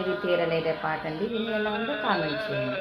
మీరు తీరలేదే పాట అండి. దీన్ని ఎలా ఉందో కామెంట్ చేయండి.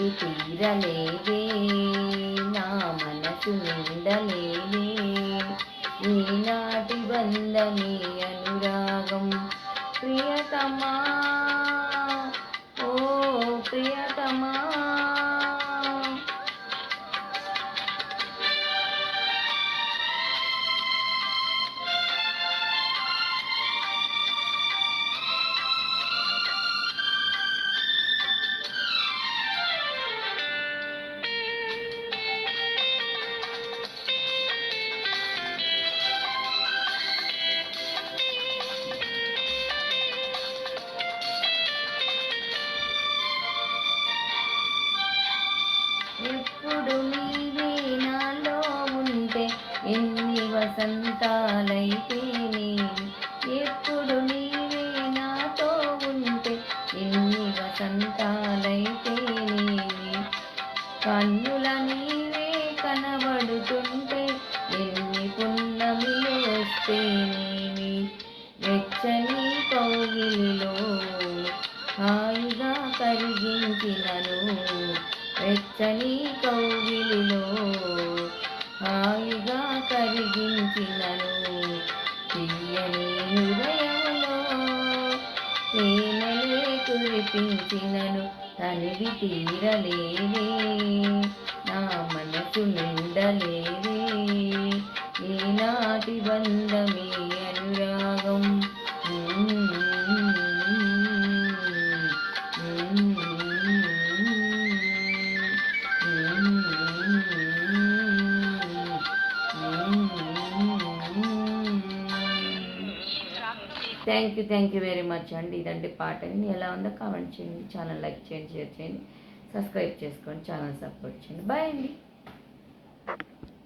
నీకు తీరలేదే నా మనసు నిండలేదే. ఈనాటి బంధమే అనురాగం. ప్రియతమా ఓ ప్రియ ఎప్పుడు నీవే నాలో ఉంటే ఎన్ని వసంతాలైతేనే ఎప్పుడు నీవే నాతో ఉంటే ఎన్ని వసంతాలైతేనే కన్నుల నీవే కనబడుతుంటే ఎన్ని పున్నమిలు వస్తేనేమి వెచ్చని కౌగిలిలో హాయిగా కరిగించినను. వెచ్చని కౌగిలిలో హాయిగా కరిగించినను. తీయని హృదయంలో తేనెలే కురిపించినను. తనివి తీరలేదే నా మనసు నిండలేదే. ఈనాటి బంధమే thank you thank you very much అండి. ఇదండి పాట ఎలా ఉందో కామెంట్ చేయండి. ఛానల్ లైక్ చేయండి షేర్ చేయండి. సబ్స్క్రైబ్ చేసుకోండి. ఛానల్ సపోర్ట్ చేయండి. బాయ్ అండి.